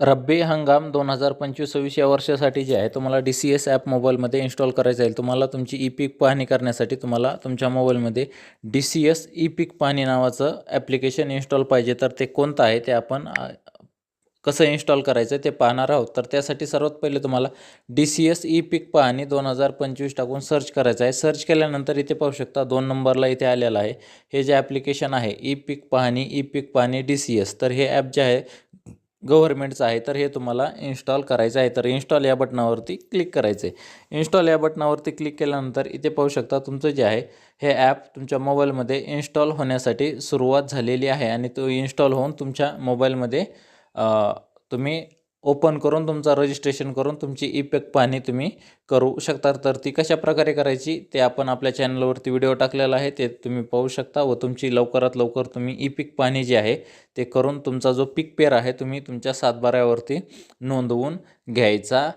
रब्बी हंगाम दोन हजार पंचवीस सव्वीस या वर्षासाठी जे आहे तुम्हाला डी सी एस ॲप मोबाईलमध्ये इन्स्टॉल करायचं आहे. तुम्हाला तुमची ई पीक पाहणी करण्यासाठी तुम्हाला तुमच्या मोबाईलमध्ये डी सी एस ई पीक पाहणी नावाचं ॲप्लिकेशन इन्स्टॉल पाहिजे. तर ते कोणतं आहे ते आपण कसं इन्स्टॉल करायचं ते पाहणार आहोत. तर त्यासाठी सर्वात पहिले तुम्हाला डी सी एस ई पीक पाहणी दोन हजार पंचवीस टाकून सर्च करायचं आहे. सर्च केल्यानंतर इथे पाहू शकता दोन नंबरला इथे आलेलं आहे. हे जे ॲप्लिकेशन आहे ई पीक पाहणी ई पीक पाहणी डी सी एस तर हे ॲप जे आहे गव्हर्मेंटचं आहे तर हे तुम्हाला इन्स्टॉल करायचं आहे. तर इन्स्टॉल या बटनावरती क्लिक करायचं आहे. इन्स्टॉल या बटनावरती क्लिक केल्यानंतर इथे पाहू शकता तुमचं जे आहे हे ॲप तुमच्या मोबाईलमध्ये इन्स्टॉल होण्यासाठी सुरुवात झालेली आहे आणि तो इन्स्टॉल होऊन तुमच्या मोबाईलमध्ये तुम्ही ओपन करून तुमचा रजिस्ट्रेशन करून तुमची ई पाहणी तुम्ही करू शकता. तर ती कशा प्रकारे करायची ते आपण आपल्या चॅनलवरती व्हिडिओ टाकलेला आहे ते तुम्ही पाहू शकता व तुमची लवकरात लवकर तुम्ही ई पीक पाहणी जी आहे ते करून तुमचा जो पीक पेर आहे तुम्ही तुमच्या सातबाऱ्यावरती नोंदवून घ्यायचा